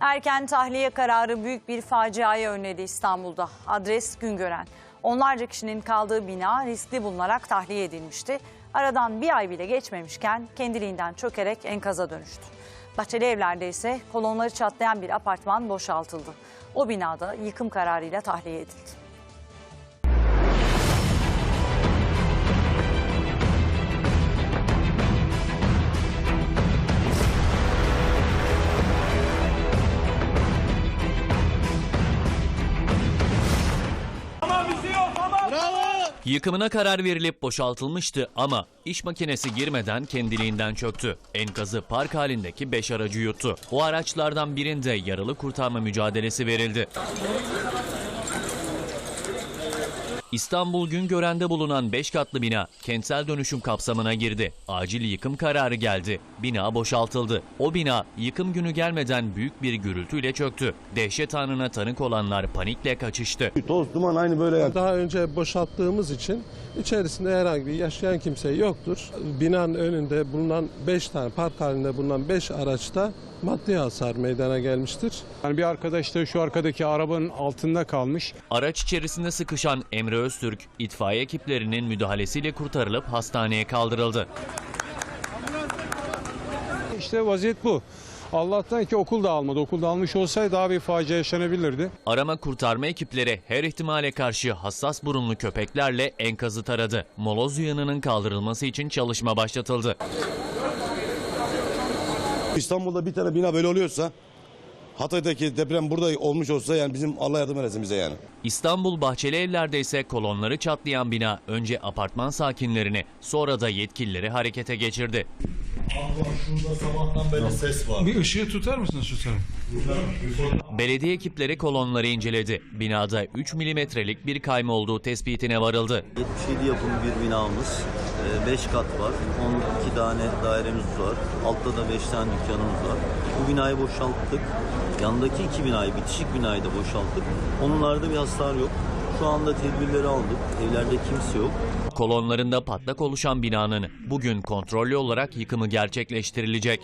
Erken tahliye kararı büyük bir faciayı önledi İstanbul'da. Adres Güngören. Onlarca kişinin kaldığı bina riskli bulunarak tahliye edilmişti. Aradan bir ay bile geçmemişken kendiliğinden çökerek enkaza dönüştü. Bahçeli evlerde ise kolonları çatlayan bir apartman boşaltıldı. O binada yıkım kararıyla tahliye edildi. Yıkımına karar verilip boşaltılmıştı ama iş makinesi girmeden kendiliğinden çöktü. Enkazı park halindeki 5 aracı yuttu. O araçlardan birinde yaralı kurtarma mücadelesi verildi. İstanbul Güngören'de bulunan 5 katlı bina kentsel dönüşüm kapsamına girdi. Acil yıkım kararı geldi. Bina boşaltıldı. O bina yıkım günü gelmeden büyük bir gürültüyle çöktü. Dehşet anına tanık olanlar panikle kaçıştı. Toz duman aynı böyle yani. Daha önce boşalttığımız için içerisinde herhangi bir yaşayan kimse yoktur. Binanın önünde bulunan 5 tane park halinde bulunan 5 araçta maddi hasar meydana gelmiştir. Yani bir arkadaş da şu arkadaki arabanın altında kalmış. Araç içerisinde sıkışan Emre Öztürk, itfaiye ekiplerinin müdahalesiyle kurtarılıp hastaneye kaldırıldı. İşte vaziyet bu. Allah'tan ki okul da almadı. Okul da almış olsaydı daha bir facia yaşanabilirdi. Arama kurtarma ekipleri her ihtimale karşı hassas burunlu köpeklerle enkazı taradı. Moloz yığınının kaldırılması için çalışma başlatıldı. İstanbul'da bir tane bina böyle oluyorsa Hatay'daki deprem burada olmuş olsa yani bizim Allah yardım eylesin bize yani. İstanbul Bahçeli Evler'de ise kolonları çatlayan bina önce apartman sakinlerini sonra da yetkilileri harekete geçirdi. Bir ışığı tutar mısınız şu tarafa? Belediye ekipleri kolonları inceledi. Binada 3 milimetrelik bir kayma olduğu tespitine varıldı. 77 yapımı bir binamız. 5 kat var. 12 tane dairemiz var. Altta da 5 tane dükkanımız var. Bu binayı boşalttık. Yandaki iki binayı, bitişik binayı da boşalttık. Onlarda bir hasar yok. Şu anda tedbirleri aldık. Evlerde kimse yok. Kolonlarında patlak oluşan binanın bugün kontrollü olarak yıkımı gerçekleştirilecek.